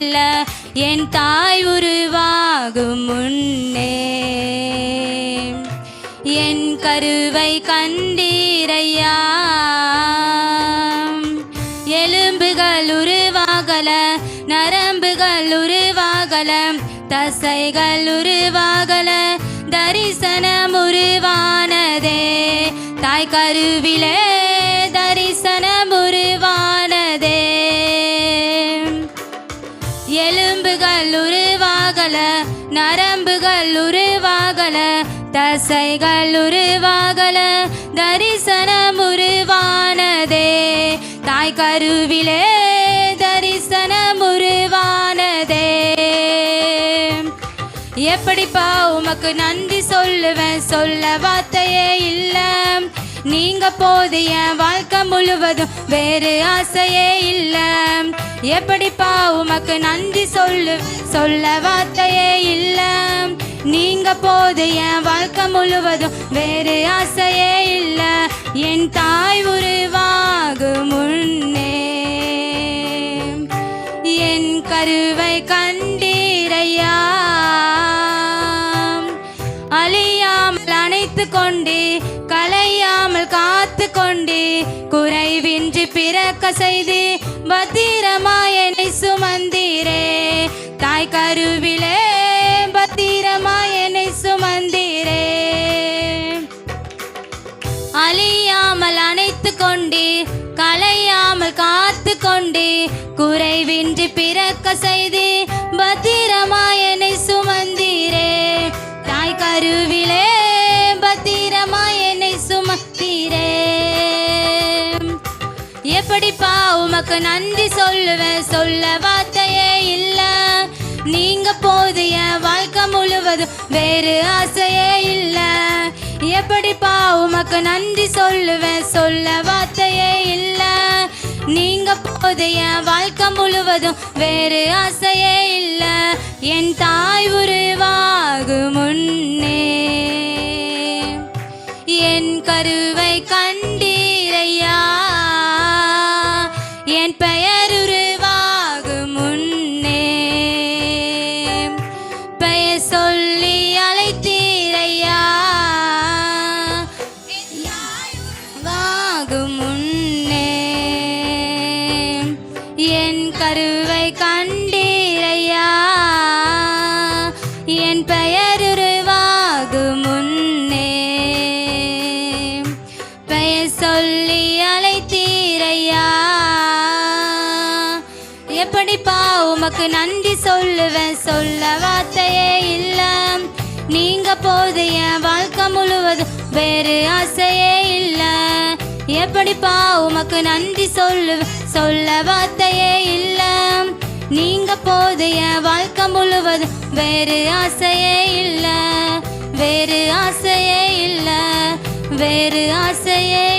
செல்ல என் தாய் உருவாகும் முன்னே என் கருவை கண்டீரையா? எலும்புகள் உருவாகல நரம்புகள் உருவாகல தசைகள் உருவாகல தரிசனம் உருவானதே. தாய் கருவிலே எலும்புகள் உருவாகல நரம்புகள் உருவாகல தசைகள் உருவாகல தரிசனம் உருவானதே. தாய் கருவிலே தரிசனம் உருவானதே. எப்படிப்பா உமக்கு நன்றி சொல்லுவேன்? சொல்ல வார்த்தையே இல்லை. நீங்க போது என் வாழ்க்கை முழுவதும் வேறு ஆசையே இல்ல. எப்படிப்பா உமக்கு நன்றி சொல்லு சொல்ல வார்த்தையே இல்ல. நீங்க போது என் வாழ்க்கை முழுவதும் வேறு ஆசையே இல்ல. என் தாய் உருவாகும் முன்னே என் கருவை கண்டீரையா கொண்டு கலையாமல் காத்து கொண்டு குறைவின்றி பிறக்க செய்து பத்திரமாயனை என்னை சுமந்தீரே. தாய் கருவிலே பத்திரமாயனை சுமந்தீரே. அழியாமல் அணைத்து கொண்டு கலையாமல் காத்து கொண்டு குறைவின்றி பிறக்க செய்து எப்படிப்பா உமக்கு நன்றி சொல்லுவேன்? சொல்ல வார்த்தையே இல்ல. நீங்க போது என் வாழ்க்கை முழுவதும் வேறு ஆசையே இல்ல. எப்படிப்பா உமக்கு நன்றி சொல்லுவேன்? சொல்ல வார்த்தையே இல்ல. நீங்க போது என் வாழ்க்கை முழுவதும் வேறு ஆசையே இல்ல. என் தாய் உருவாகு முன்னே. என் கருவை கண் வாகும் முன்னே. என் கருவை கண்டீரையா. என் பெயர் உருவாகும் முன்னே. பெயர் சொல்லி அழைத்தீரையா. எப்படிப்பா உமக்கு நன்றி சொல்லுவேன்? சொல்ல வார்த்தையே இல்லை. நீங்க போது என் வாழ்க்கை முழுவதும் வேறு ஆசையே இல்லை. எப்படிப்பா உமக்கு நன்றி சொல்லு சொல்ல வார்த்தையே இல்ல. நீங்க போதைய என் வாழ்க்கை முழுவது வேறு ஆசையே இல்ல வேறு ஆசையே இல்ல வேறு ஆசையே